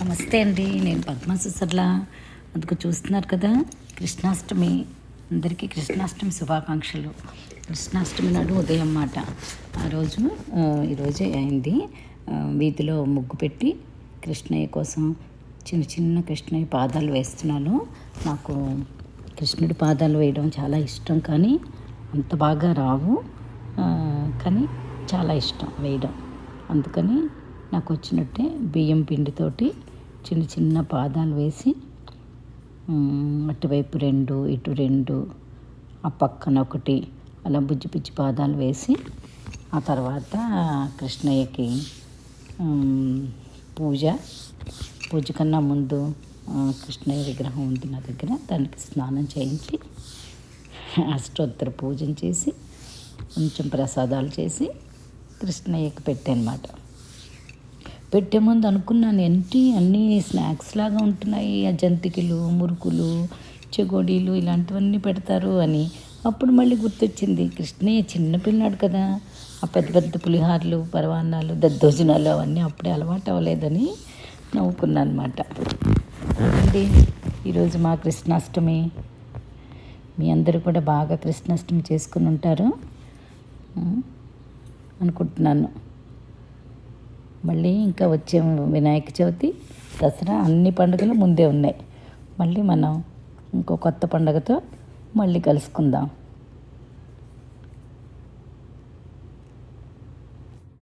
నమస్తే అండి నేను పద్మ సుసర్ల అందుకు చూస్తున్నారు కదా కృష్ణాష్టమి. అందరికీ కృష్ణాష్టమి శుభాకాంక్షలు. కృష్ణాష్టమి నాడు ఉదయం మాట. ఆ రోజు ఈరోజే అయింది. వీధిలో ముగ్గు పెట్టి కృష్ణయ్య కోసం చిన్న చిన్న కృష్ణయ్య పాదాలు వేస్తున్నాను. నాకు కృష్ణుడి పాదాలు వేయడం చాలా ఇష్టం కానీ అంత బాగా రావు. కానీ చాలా ఇష్టం వేయడం. అందుకని నాకు వచ్చినట్టే బియ్యం పిండితోటి చిన్న చిన్న పాదాలు వేసి అటువైపు రెండు ఇటు రెండు ఆ పక్కన ఒకటి అలా బుజ్జి బుజ్జి పాదాలు వేసి ఆ తర్వాత కృష్ణయ్యకి పూజ. పూజ కన్నా ముందు కృష్ణయ్య విగ్రహం ఉంది నా దగ్గర. దానికి స్నానం చేయించి అష్టోత్తర పూజన చేసి కొంచెం ప్రసాదాలు చేసి కృష్ణయ్యకి పెట్టానమాట. పెట్టే ముందు అనుకున్నాను ఏంటి అన్నీ స్నాక్స్ లాగా ఉంటున్నాయి ఆ జంతికలు మురుకులు చెగోడీలు ఇలాంటివన్నీ పెడతారు అని. అప్పుడు మళ్ళీ గుర్తొచ్చింది కృష్ణయ్య చిన్నపిల్లాడు కదా ఆ పెద్ద పెద్ద పులిహార్లు పరవాన్నాలు దద్దోజనాలు అవన్నీ అప్పుడే అలవాటు అవ్వలేదని నవ్వుకున్నాను అనమాట అండి ఈరోజు మా కృష్ణాష్టమి. మీ అందరూ కూడా బాగా కృష్ణాష్టమి చేసుకుని ఉంటారు అనుకుంటున్నాను. మళ్ళీ ఇంకా వచ్చే వినాయక చవితి దసరా అన్ని పండుగలు ముందే ఉన్నాయి. మళ్ళీ మనం ఇంకో కొత్త పండుగతో మళ్ళీ కలుసుకుందాం.